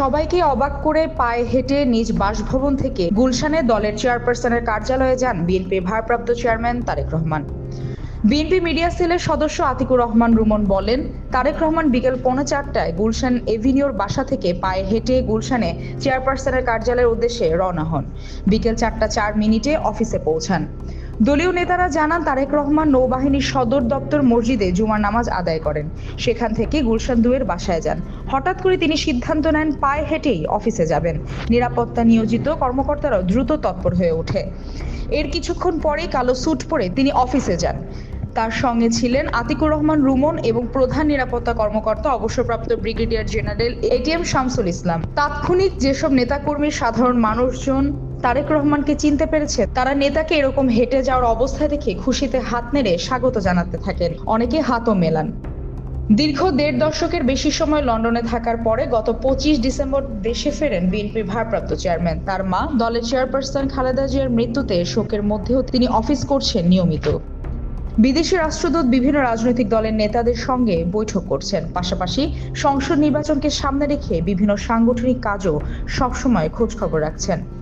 সবাইকে অবাক করে পায়ে হেঁটে নিজ বাসভবন থেকে গুলশানে দলের চেয়ারপারসনের কার্যালয়ে যান বিএনপির ভারপ্রাপ্ত chairman Tarique Rahman. BNP media সেলের সদস্য আতিকুর রহমান রুমন বলেন, তারেক রহমান বিকেল পৌনে চারটায় গুলশান এভিনিউর বাসা থেকে পায়ে হেঁটে গুলশানে চেয়ারপারসনের কার্যালয়ের উদ্দেশ্যে রওনা হন। বিকেল চারটা চার মিনিটে অফিসে পৌঁছান। দলীয় নেতারা জানান, তারেক রহমান নৌবাহিনীর সদর দপ্তর মসজিদে জুমার নামাজ আদায় করেন। সেখান থেকে গুলশান দুয়ের বাসায় যান। হঠাৎ করে তিনি সিদ্ধান্ত নেন, পায়ে হেঁটেই অফিসে যাবেন। নিরাপত্তা নিয়োজিত কর্মকর্তারাও দ্রুত তৎপর হয়ে ওঠে। এর কিছুক্ষণ পরেই কালো স্যুট পরে তিনি অফিসে যান। তার সঙ্গে ছিলেন আতিকুর রহমান রুমন এবং প্রধান নিরাপত্তা কর্মকর্তা, অবসরপ্রাপ্ত brigadier general ATM Shamsul Islam. তাৎক্ষণিক যেসব নেতাকর্মী, সাধারণ মানুষজন তারেক রহমানকে চিনতে পেরেছে? তারা নেতাকে এরকম হেঁটে যাওয়ার অবস্থা দেখে খুশিতে হাত নেড়ে স্বাগত জানাতে থাকেন। অনেকে হাতও মেলান। দীর্ঘ দেড় দশকের বেশি সময় লন্ডনে থাকার পরে গত পঁচিশ ডিসেম্বর দেশে ফেরেন বিএনপির ভারপ্রাপ্ত চেয়ারম্যান। তার মা, দলের চেয়ারপারসন খালেদা জিয়ার মৃত্যুতে শোকের মধ্যেও তিনি অফিস করছেন নিয়মিত। বিদেশি রাষ্ট্রদূত বিভিন্ন রাজনৈতিক দলের নেতাদের সঙ্গে বৈঠক করছেন। পাশাপাশি সংসদ নির্বাচনকে সামনে রেখে বিভিন্ন সাংগঠনিক কাজও সবসময় খোঁজখবর রাখছেন।